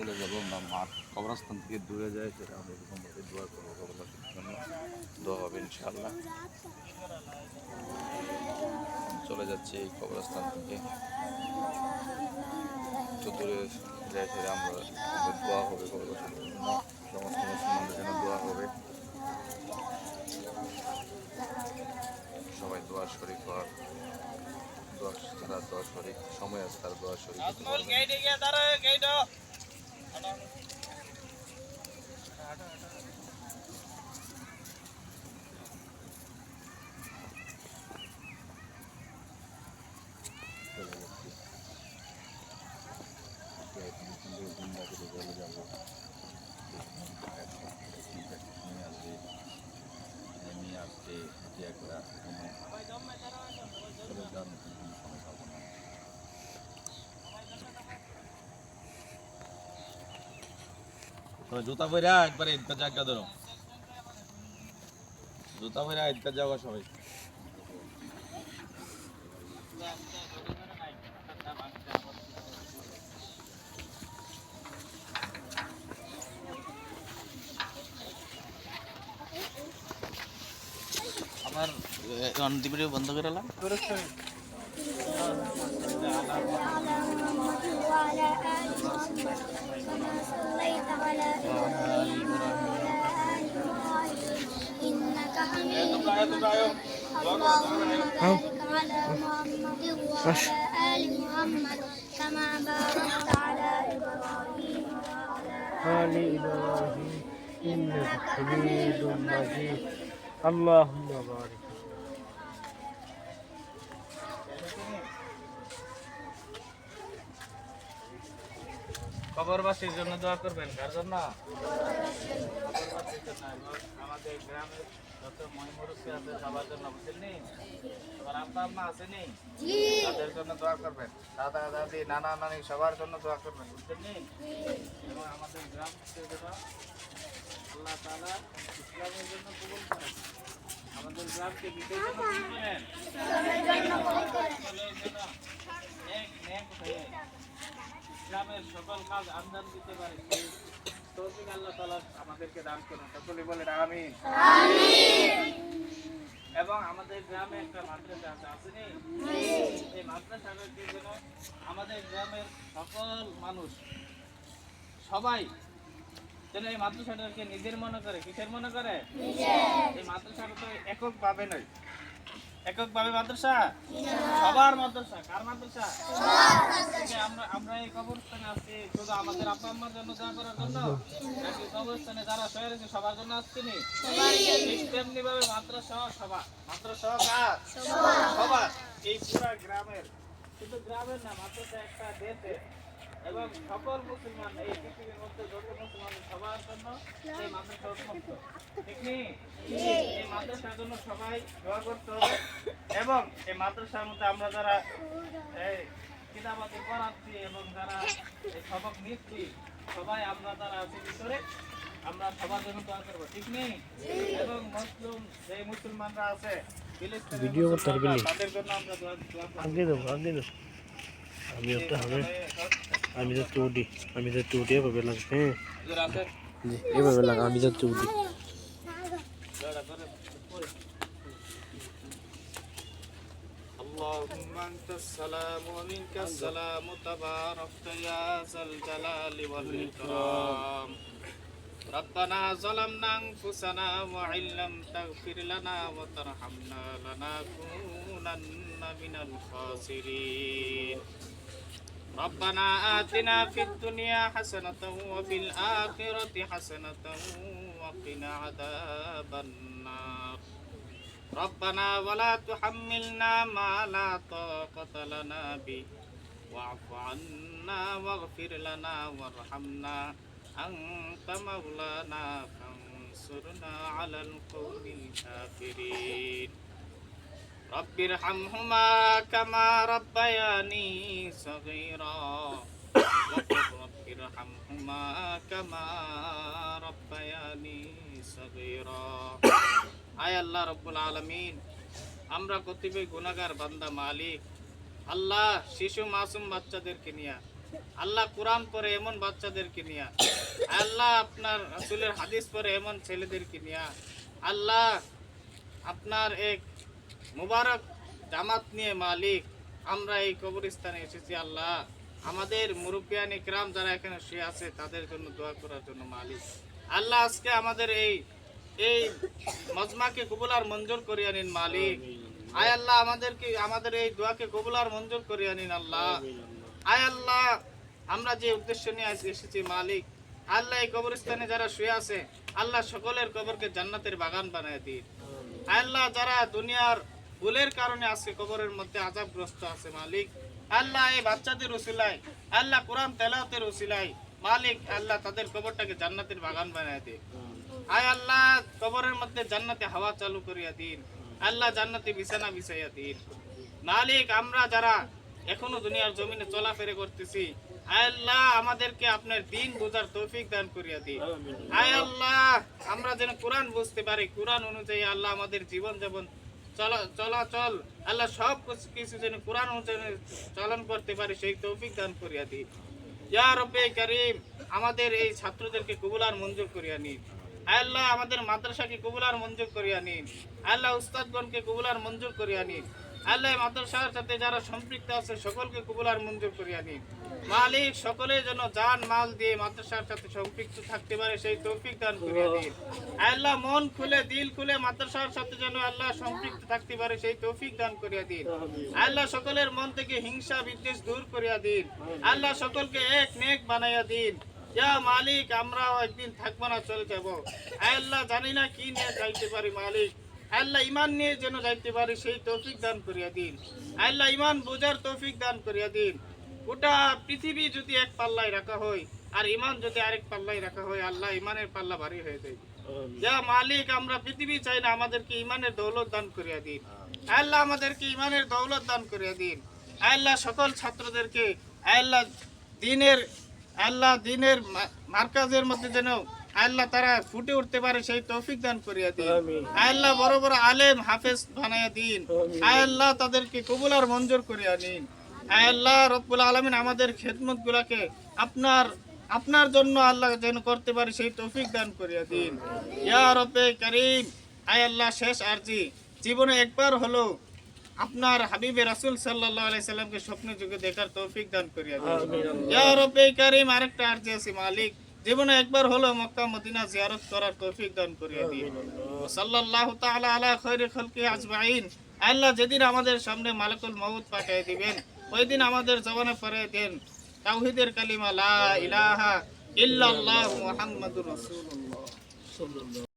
চলে যাব আমরা মাঠ কবরস্থান থেকে দূরে যাই সেটা আমরা এরকমভাবে দোয়া করব কবরস্থানের জন্য দোয়া হবে ইনশাআল্লাহ। চলে যাচ্ছে এই কবরস্থান থেকে। একটু দূরে যাই সেটা আমরা দোয়া হবে কবরস্থানের জন্য সমস্ত মুসলমানদের জন্য দোয়া হবে। সবাই দোয়া শরীর হওয়ার দোয়া যারা দোয়া শরীর সময় আছে তারা দোয়া শরীর দিতে পারবেন। চলে যাচ্ছি এখানে সুন্দর গুন্ডা জুতা পরে একবারে ঈদগাহ জায়গা ধরো। জুতা পরে ঈদগাহ যাওয়া সবাই। আমার অনদীপের বন্ধ করে এলাম وعلى آل محمد كما صليت على إبراهيم وعلى آل إبراهيم إنك حميد مجيد اللهم بارك কবরবাসীর জন্য দোয়া করবেন কার জন্য? আমাদের গ্রামের যত মহিমরুষি আছে সবার জন্য বুঝলেন তোমার আব্বা আম্মা আসেনি তাদের জন্য দোয়া করবেন। দাদা দাদি নানা নানি সবার জন্য দোয়া করবেন বুঝলেন এবং আমাদের গ্রাম আল্লাহ ইসলামের জন্য কবুল করেন। আমাদের গ্রামকে জন্য করেন। নেক হয়ে ইসলামের সকল কাজ আঞ্জাম দিতে পারে তৌফিক আল্লাহ তাআলা আমাদেরকে দান করুন। সকলে বলেন আমিন। এবং আমাদের গ্রামে একটা মাদ্রাসা আছে আসেনি এই মাদ্রাসাটাকে যেন আমাদের গ্রামের সকল মানুষ সবাই যেন এই মাদ্রাসাটাকে নিজের মনে করে কিসের মনে করে? এই মাদ্রাসাটা তো একক ভাবে নয়। একক ভাবে মাদ্রাসা? সবার মাদ্রাসা। কার মাদ্রাসা? আমরা আমরা এই কবরস্থানে আছি। শুধু আমাদের আব্বা আম্মার জন্য দোয়া করার জন্য? নাকি কবরস্থানে যারা শহরে রয়েছে, সবার জন্য আসছি নি? ঠিক তেমনি ভাবে মাদ্রাসা সবার। মাদ্রাসা কার? সবার। এই পুরা গ্রামের। শুধু গ্রামের না, মাদ্রাসা একটা দেশের। এবং সকল মুসলমান এই পৃথিবীর মধ্যে যত মুসলমান এই মাদ্রাসা উন্মুক্ত ঠিক নেই এই মাদ্রাসার জন্য সবাই দোয়া করতে হবে এবং এই মাদ্রাসার মধ্যে আমরা যারা এই পড়াচ্ছি এবং যারা সবক নিচ্ছি সবাই আমরা যারা আছি ভিতরে আমরা সবার জন্য দোয়া করব ঠিক নেই এবং মুসলিম যে মুসলমানরা আছে ভিডিও করতে পারবি তাদের জন্য আমরা দোয়া দোয়া আগে দেবো আগে দেবো। আমি হবে আমি যাচ্ছি উঠি আমি উঠি এভাবে লাগবে। হ্যাঁ এভাবে লাগ আমি যাচ্ছি উঠি যারা করে اللهم أنت السلام ومنك السلام تباركت يا ذا الجلال والإكرام ربنا ظلمنا أنفسنا وإن لم تغفر لنا وترحمنا لنكونن من الخاسرين ربنا آتنا في الدنيا حسنة وفي الآخرة حسنة وقنا عذاب النار. ربنا ولا تحملنا ما لا طاقة لنا به. واعف عنا واغفر لنا وارحمنا. أنت مولانا فانصرنا على القوم الكافرين. رب ارحمهما كما ربياني صغيرا وقل رب ارحمهما كما ربياني صغيرا আয় আল্লাহ রব্বুল আলমিন আমরা কতিপয় গুণাগার বান্দা মালিক আল্লাহ শিশু মাসুম বাচ্চাদেরকে নিয়ে আল্লাহ কোরআন পরে এমন বাচ্চাদেরকে নিয়া আল্লাহ আপনার রাসূলের হাদিস পরে এমন ছেলেদেরকে নিয়া আল্লাহ আপনার এক মুবারক জামাত নিয়ে মালিক, আমরা এই কবরস্থানে এসেছি আল্লাহ। আমাদের মুরব্বিয়ান ইকরাম যারা এখানে শুয়ে আছে, তাদের জন্য দোয়া করার জন্য মালিক। আল্লাহ আজকে আমাদের এই এই মজমাকে কবুলার মঞ্জুর করিয়া নিন মালিক। আয় আল্লাহ আমাদেরকে, আমাদের এই দোয়াকে কবুলার মঞ্জুর করিয়া নিন আল্লাহ। আয় আল্লাহ, আমরা যে উদ্দেশ্য নিয়ে এসেছি মালিক, আল্লাহ এই কবরস্থানে যারা শুয়ে আছে, আল্লাহ সকলের কবরকে জান্নাতের বাগান বানায় দিন। আল্লাহ, যারা দুনিয়ার ভুলের কারণে আজকে কবরের মধ্যে আজাবগ্রস্ত আছে মালিক। আল্লাহ এই বাচ্চাদের উসিলায় আল্লাহ কোরআন তেলাওতের উসিলায় মালিক আল্লাহ তাদের কবরটাকে জান্নাতের বাগান বানায় দিন আয় আল্লাহ কবরের মধ্যে জান্নাতে হাওয়া চালু করিয়া দিন। আল্লাহ জান্নাতে বিছানা বিছাইয়া দিন। মালিক আমরা যারা এখনও দুনিয়ার জমিনে চলাফেরা করতেছি আয় আল্লাহ আমাদেরকে আপনার দিন বোঝার তৌফিক দান করিয়া দিন। আয় আল্লাহ আমরা যেন কোরআন বুঝতে পারি কোরআন অনুযায়ী আল্লাহ আমাদের জীবন যেমন চলা চলাচল আল্লাহ সব কিছু- যেন কোরআন অনুযায়ী চলন করতে পারি, সেই তৌফিক দান করিয়া দিন ইয়া রব্বে করিম, আমাদের এই ছাত্রদেরকে কবুলার মঞ্জুর করিয়া নিন। আল্লাহ, আমাদের মাদ্রাসাকে কবুলার মঞ্জুর করিয়া নিন। আল্লাহ, উস্তাদগণকে কবুলার মঞ্জুর করিয়া নিন। আল্লাহ মাদ্রাসার সাথে যারা সম্পৃক্ত আছে, সকলকে কবুলার মঞ্জুর করিয়া নিন। মালিক সকলে যেন জান মাল দিয়ে মাদ্রাসার সাথে সম্পৃক্ত থাকতে পারে সেই তৌফিক দান করিয়া দিন। আল্লাহ মন খুলে দিল খুলে মাদ্রাসার সাথে যেন আল্লাহ সম্পৃক্ত থাকতে পারে সেই তৌফিক দান করিয়া দিন। আল্লাহ সকলের মন থেকে হিংসা বিদ্বেষ দূর করিয়া দিন। আল্লাহ সকলকে এক নেক বানাইয়া দিন। যা মালিক আমরাও একদিন থাকব না চলে যাব। আল্লাহ জানি না কি নিয়ে যাইতে পারি মালিক। আল্লাহ ইমান নিয়ে যেন যাইতে পারি সেই তৌফিক দান করিয়া দিন। আল্লাহ ইমান বোঝার তৌফিক দান করিয়া দিন। গোটা পৃথিবী যদি এক পাল্লায় রাখা হয় আর ইমান যদি আরেক পাল্লায় রাখা হয় আল্লাহ ইমানের পাল্লা ভারী হয়ে যায়। যা মালিক আমরা পৃথিবী চাই না আমাদেরকে ইমানের দৌলত দান করিয়া দিন। আল্লাহ আমাদেরকে ইমানের দৌলত দান করিয়া দিন। আল্লাহ সকল ছাত্রদেরকে আল্লাহ দিনের আল্লাহ দিনের মার্কাজের মধ্যে যেন আল্লাহ তারা ফুটে উঠতে পারে সেই তৌফিক দান করিয়া দিন। আল্লাহ বড় বড় আলেম হাফেজ বানাইয়া দিন। আল্লাহ তাদেরকে কবুলার মঞ্জুর করিয়া নিন। আল্লাহ রব্বুল আলমিন আমাদের খেদমত গুলাকে আপনার আপনার জন্য আল্লাহ যেন করতে পারি সেই তৌফিক দান করিয়া দিন। ইয়া রব্বে করিম আয় আল্লাহ শেষ আরজি। জীবনে একবার হলো আপনার হাবিবে রাসূল সাল্লাল্লাহু আলাইহি সাল্লামকে স্বপ্নে যুগে দেখার তৌফিক দান করিয়া দিন। ইয়া রব্বে করিম আরেকটা আরজি আছে মালিক। জীবনে একবার হলো মক্কা মদিনা জিয়ারত করার তৌফিক দান করিয়া দিন। সাল্লাল্লাহু তাআলা আলা খায়রি খালকি আজমাইন। আল্লাহ যেদিন আমাদের সামনে মালাকুল মউত পাঠিয়ে দিবেন ওই দিন আমাদের জবানে পরে দেন তাওহিদের কালিমা লা ইলাহা ইল্লাল্লাহু মুহাম্মাদুর রাসূলুল্লাহ।